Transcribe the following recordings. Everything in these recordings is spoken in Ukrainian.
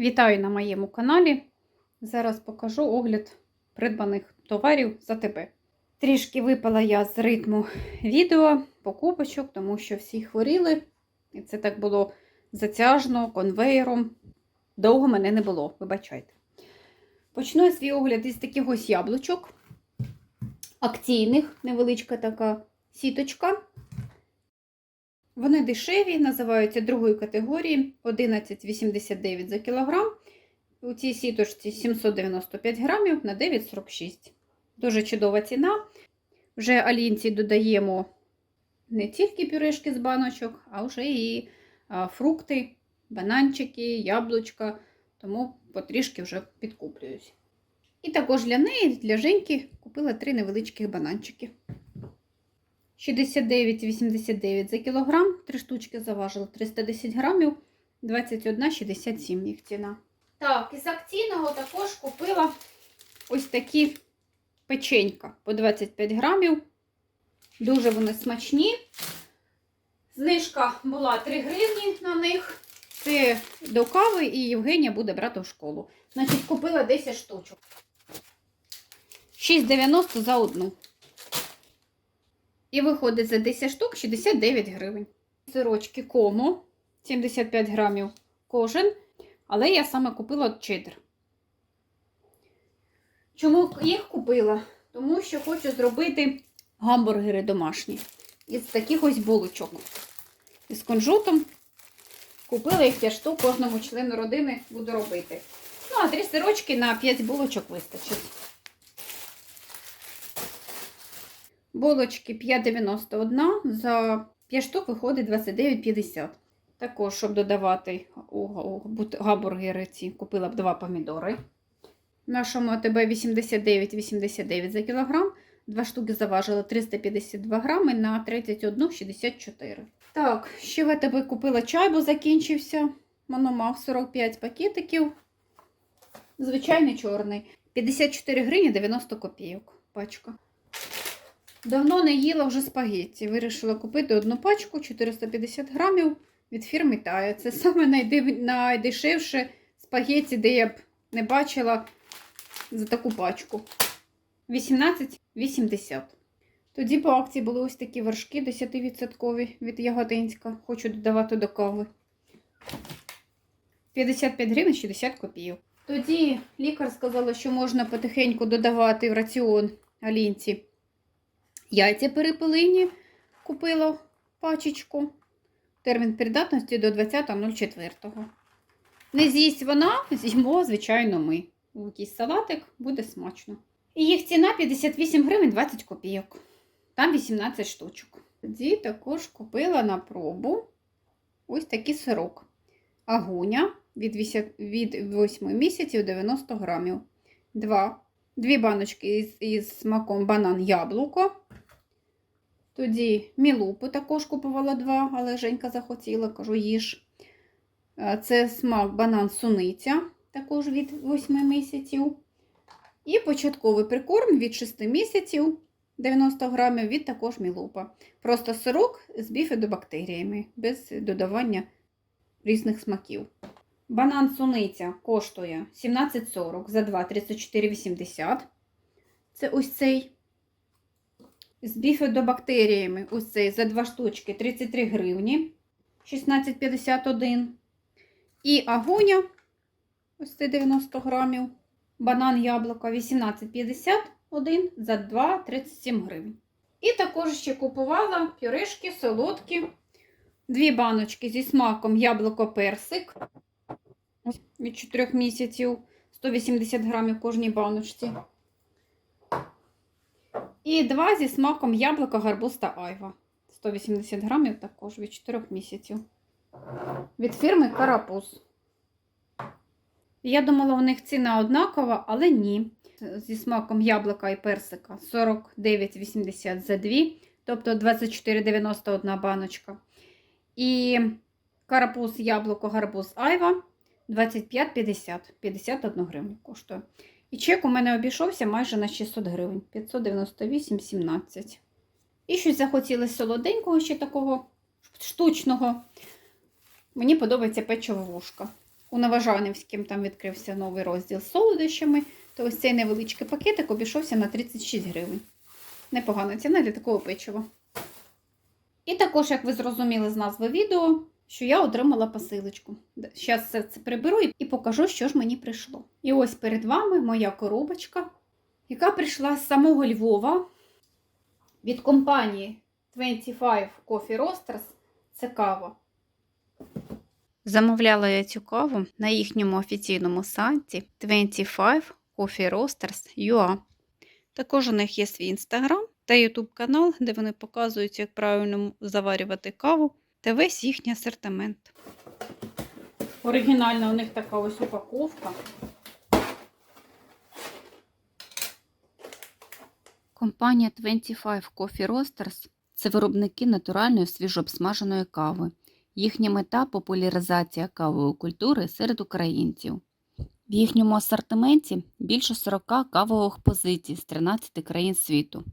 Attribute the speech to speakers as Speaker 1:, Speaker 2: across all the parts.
Speaker 1: Вітаю на моєму каналі. Зараз покажу огляд придбаних товарів за тебе. Трішки випала я з ритму відео, покупочок, тому що всі хворіли. І це так було затяжно, конвейером. Довго мене не було, вибачайте. Почну я свій огляд із таких ось яблучок. Акційних, невеличка така сіточка. Вони дешеві, називаються другої категорії 11,89 за кілограм. У цій сіточці 795 грамів на 9,46. Дуже чудова ціна. Вже алінці додаємо не тільки пюрешки з баночок, а вже і фрукти, бананчики, яблучка. Тому потрішки вже підкуплююсь. І також для неї, для Женьки, купила три невеличких бананчики. 69,89 за кілограм. Три штучки заважили 310 грамів, 21,67 їх ціна. Так, із акційного також купила ось такі печенька по 25 грамів. Дуже вони смачні. Знижка була 3 гривні на них. Це до кави і Євгенія буде брати в школу. Значить, купила 10 штучок. 6,90 за одну. І виходить за 10 штук 69 гривень. Сирочки кому 75 грамів кожен. Але я саме купила чеддер. Чому їх купила? Тому що хочу зробити гамбургери домашні. Із таких ось булочок. Із кунжутом. Купила їх 5 штук, кожному члену родини буду робити. Ну, а 3 сирочки на 5 булочок вистачить. Булочки 5,91 за 5 штук виходить 29,50. Також, щоб додавати у гамбургери ці, купила б 2 помідори. В нашому АТБ 89,89 за кілограм. Два штуки заважили 352 грами на 31,64. Так, ще в АТБ купила чай, бо закінчився. Воно мав 45 пакетиків. Звичайний чорний. 54 гривні 90 копійок. Пачка. Давно не їла вже спагетті. Вирішила купити одну пачку 450 грамів від фірми Тая. Це саме найдешевше спагетті, де я б не бачила за таку пачку. 18,80. Тоді по акції були ось такі вершки 10% від Ягодинська. Хочу додавати до кави. 55 гривень 60 копійок. Тоді лікар сказала, що можна потихеньку додавати в раціон алінці. Яйця перепелині купила пачечку. Термін придатності до 20.04. Не з'їсть вона, з'їмо, звичайно, ми. Якийсь салатик буде смачно. І їх ціна 58 гривень 20 копійок. Там 18 штучок. Тоді також купила на пробу ось такий сирок. Агуня від 8 місяців 90 грамів. Два. Дві баночки із, із смаком банан яблуко. Тоді мілупу також купувала два, але Женька захотіла, кажу, їж. Це смак банан суниця, також від 8 місяців. І початковий прикорм від 6 місяців 90 грамів від також мілупа. Просто сирок з біфідобактеріями, без додавання різних смаків. Банан суниця коштує 17,40 за 2 34,80. Це ось цей. З біфідобактеріями ось цей за 2 штучки 33 гривні 16,51. І агоня ось цей 90 грамів. Банан яблука 18,51 за 2,37 гривень. І також ще купувала пюрешки солодкі. Дві баночки зі смаком яблуко-персик. Від 4 місяців 180 грамів кожній баночці. І два зі смаком яблука, гарбуз та айва. 180 грамів також від 4 місяців. Від фірми Карапуз. Я думала, у них ціна однакова, але ні. Зі смаком яблука і персика 49,80 за 2, тобто 24,91 баночка. І карапуз, яблуко, гарбуз айва 25,50, 51 гривню коштує. І чек у мене обійшовся майже на 600 гривень, 598,17. І щось захотілося солоденького, ще такого штучного. Мені подобається печиво вушка. у Новожанівському там відкрився новий розділ з солодощами, то ось цей невеличкий пакетик обійшовся на 36 гривень. Непогана ціна для такого печива. І також, як ви зрозуміли з назви відео, що я отримала посилочку. Зараз все це приберу і покажу, що ж мені прийшло. І ось перед вами моя коробочка, яка прийшла з самого Львова від компанії 25 Coffee Roasters. Це кава. Замовляла я цю каву на їхньому офіційному сайті 25 Coffee Roasters UA. Також у них є свій інстаграм та ютуб канал, де вони показують, як правильно заварювати каву та весь їхній асортимент. Оригінальна у них така ось упаковка. Компанія 25 Coffee Roasters – це виробники натуральної свіжообсмаженої кави. Їхня мета популяризація кавової культури серед українців. В їхньому асортименті більше 40 кавових позицій з 13 країн світу.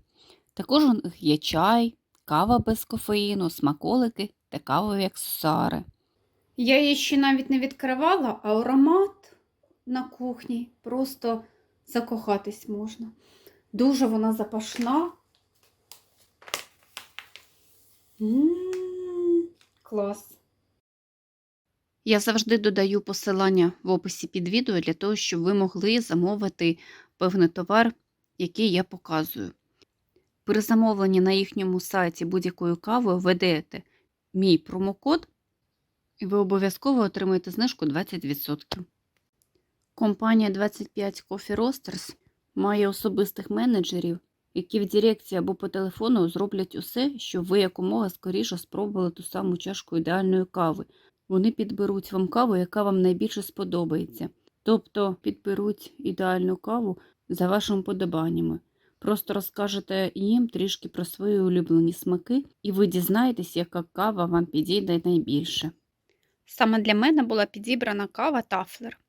Speaker 1: Також у них є чай, кава без кофеїну, смаколики та кавові аксесуари. Я її ще навіть не відкривала, а аромат на кухні просто закохатись можна. Дуже вона запашна. М, Клас. Я завжди додаю посилання в описі під відео для того, щоб ви могли замовити певний товар, який я показую. При замовленні на їхньому сайті будь-якою кавою введете мій промокод, і ви обов'язково отримаєте знижку 20%. Компанія 25 Coffee Roasters має особистих менеджерів, які в Директі або по телефону зроблять усе, щоб ви якомога скоріше спробували ту саму чашку ідеальної кави. Вони підберуть вам каву, яка вам найбільше сподобається. Тобто підберуть ідеальну каву за вашими подобаннями. Просто розкажете їм трішки про свої улюблені смаки, і ви дізнаєтесь, яка кава вам підійде найбільше. Саме для мене була підібрана кава Тафлер.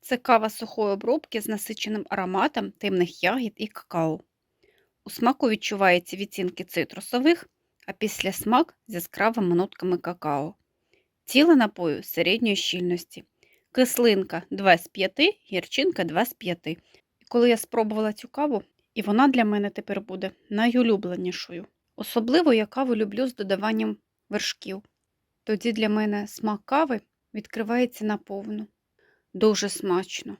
Speaker 1: Це кава сухої обробки з насиченим ароматом темних ягід і какао. У смаку відчуваються відцінки цитрусових, а після смак з яскравими нотками какао. Тіло напою середньої щільності. Кислинка 2 з 5, гірчинка 2 з 5. І коли я спробувала цю каву, і вона для мене тепер буде найулюбленішою. Особливо я каву люблю з додаванням вершків. Тоді для мене смак кави відкривається наповну. Дуже смачно.